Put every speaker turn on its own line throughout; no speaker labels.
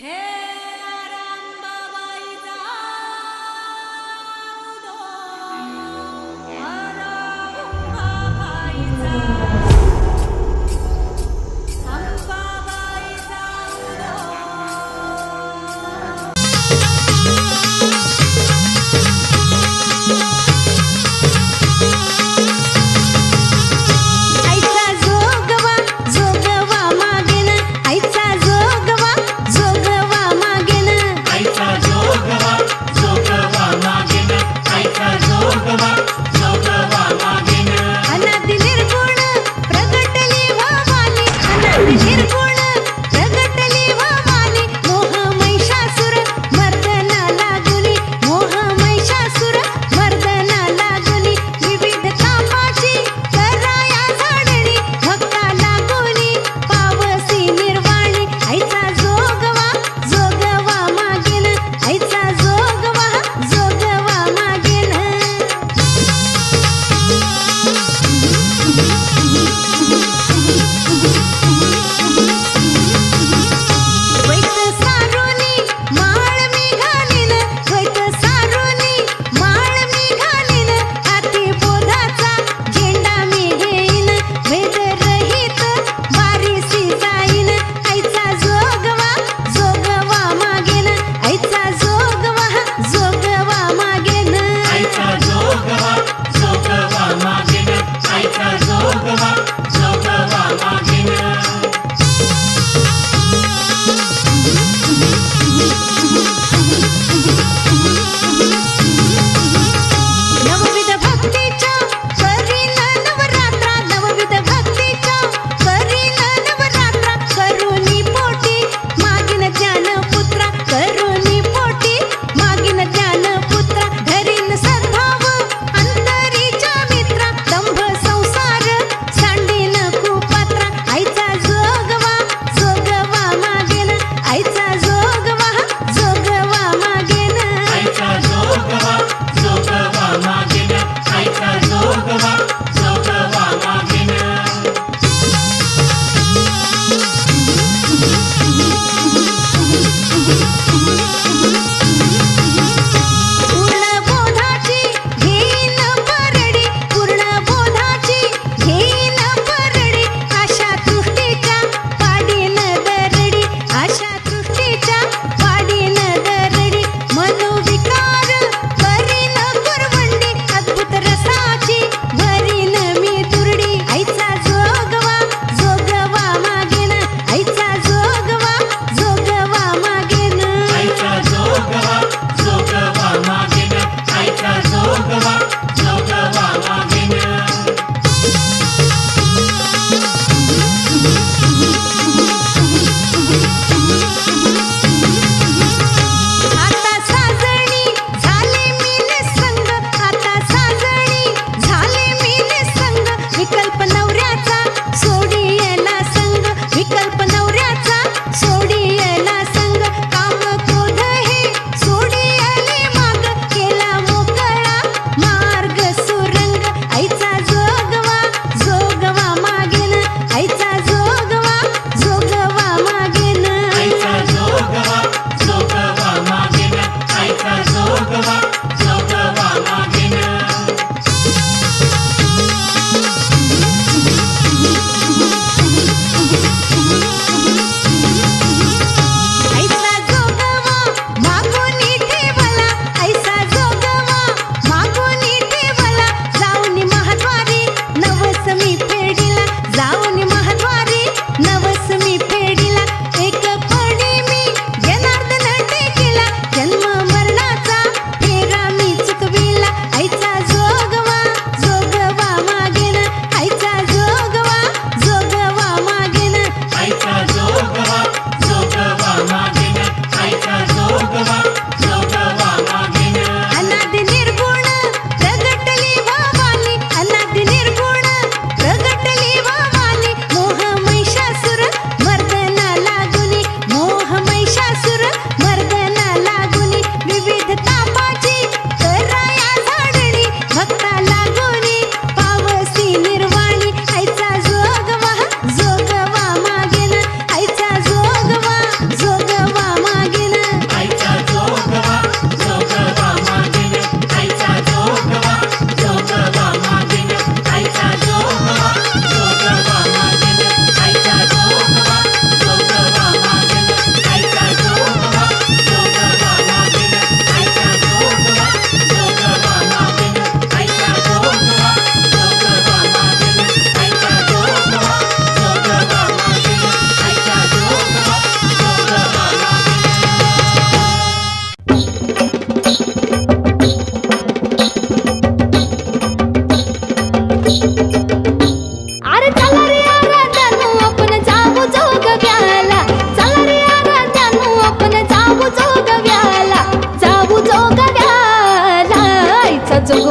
Hey!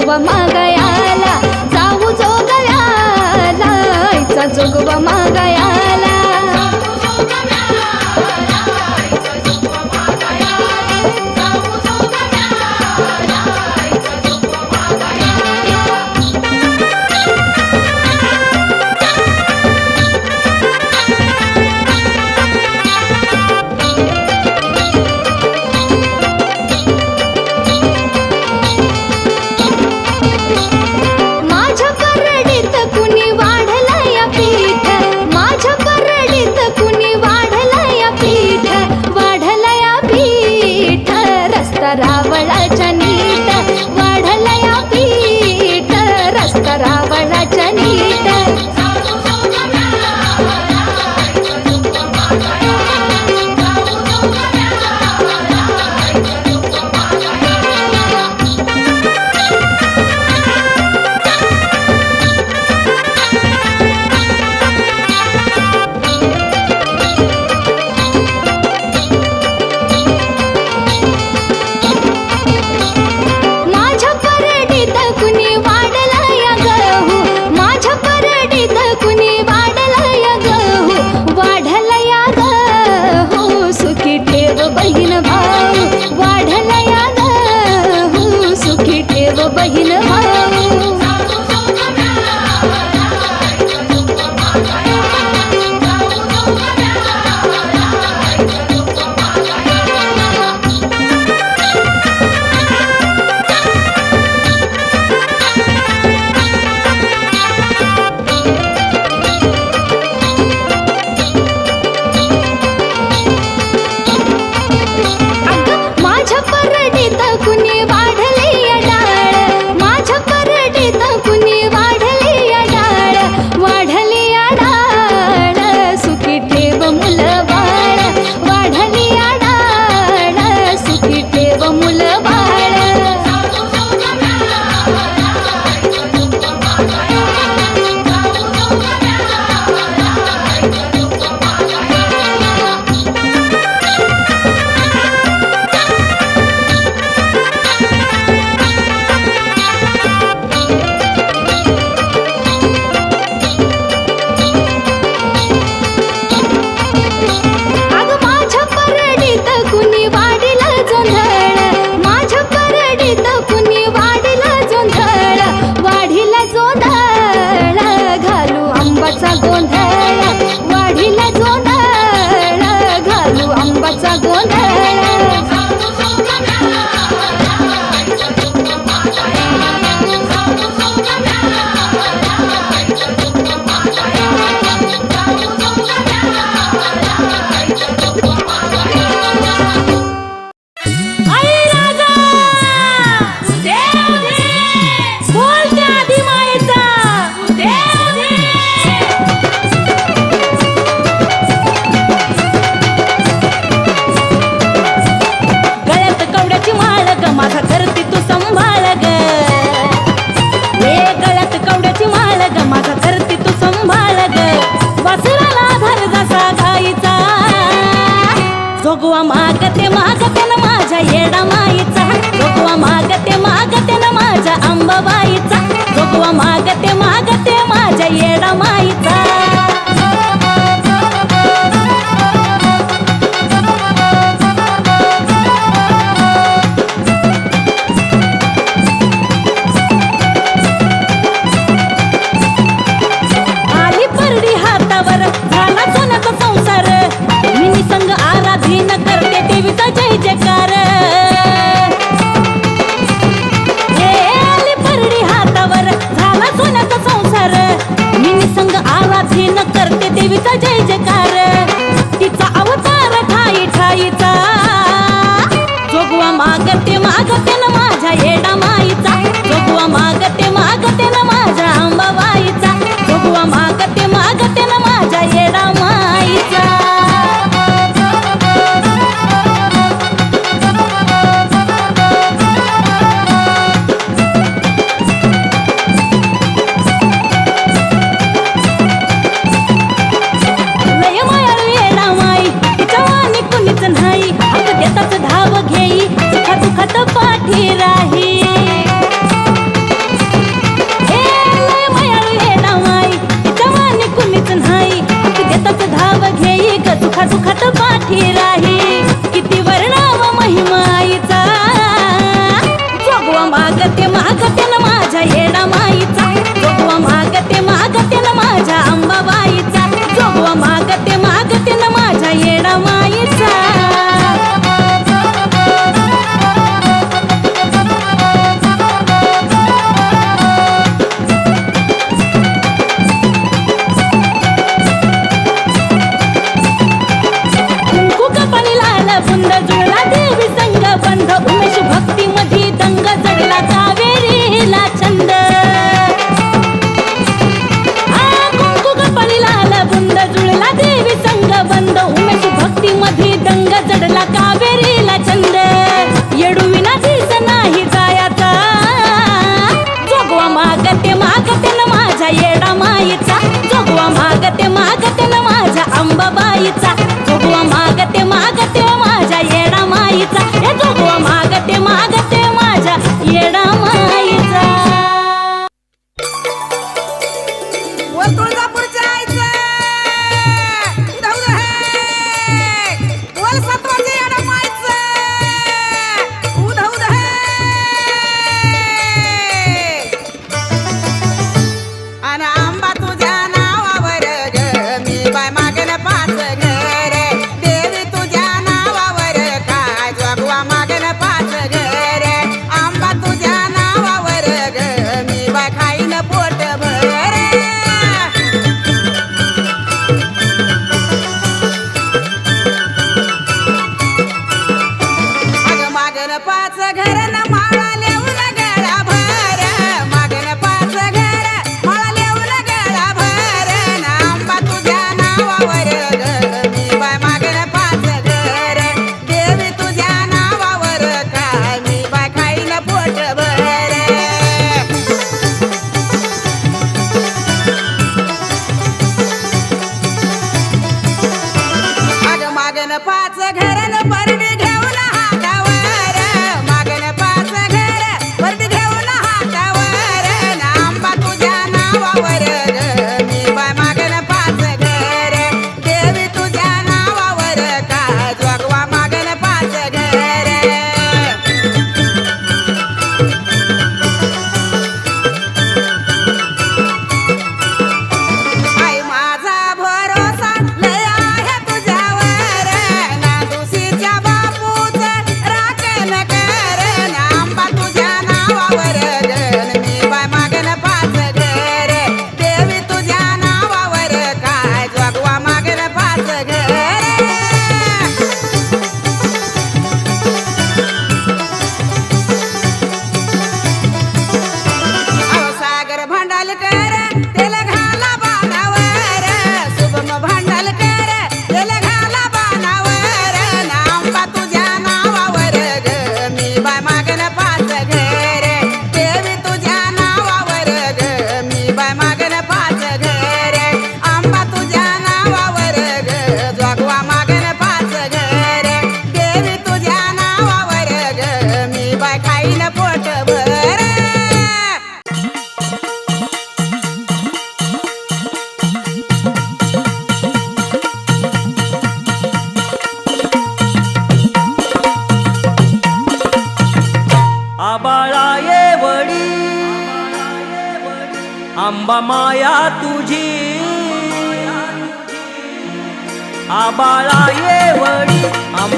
wa ma माझ्या घेई पाठी राही.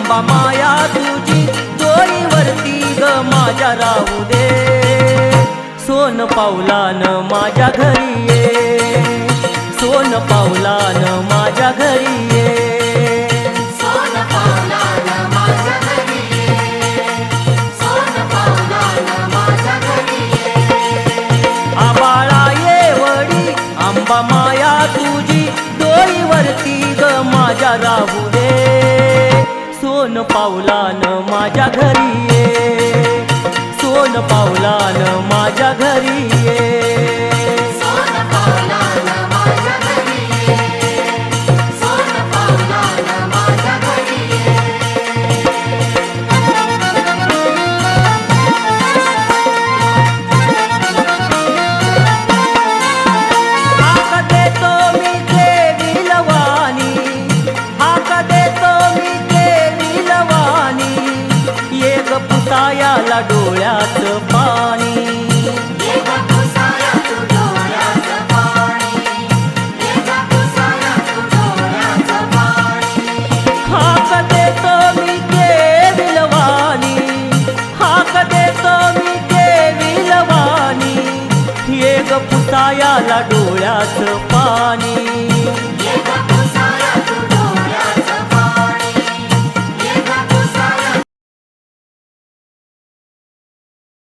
आंबा
माया तुझी डोईवरती ग माझ्या राहू दे. सोन पावलान माझ्या घरी ये. सोन पावलान माझ्या घरी ये. माया तुझी डोईवरती ग माझ्या राहू दे. सोन पावलान माझ्या घरी ये. सोन पावलान माझ्या घरी ये. डोळ्यात पाणी. हाक देतो मी देवी लवानी हाक देतो मी देवी लवानी एक पुतायाला डोळ्यात पाणी.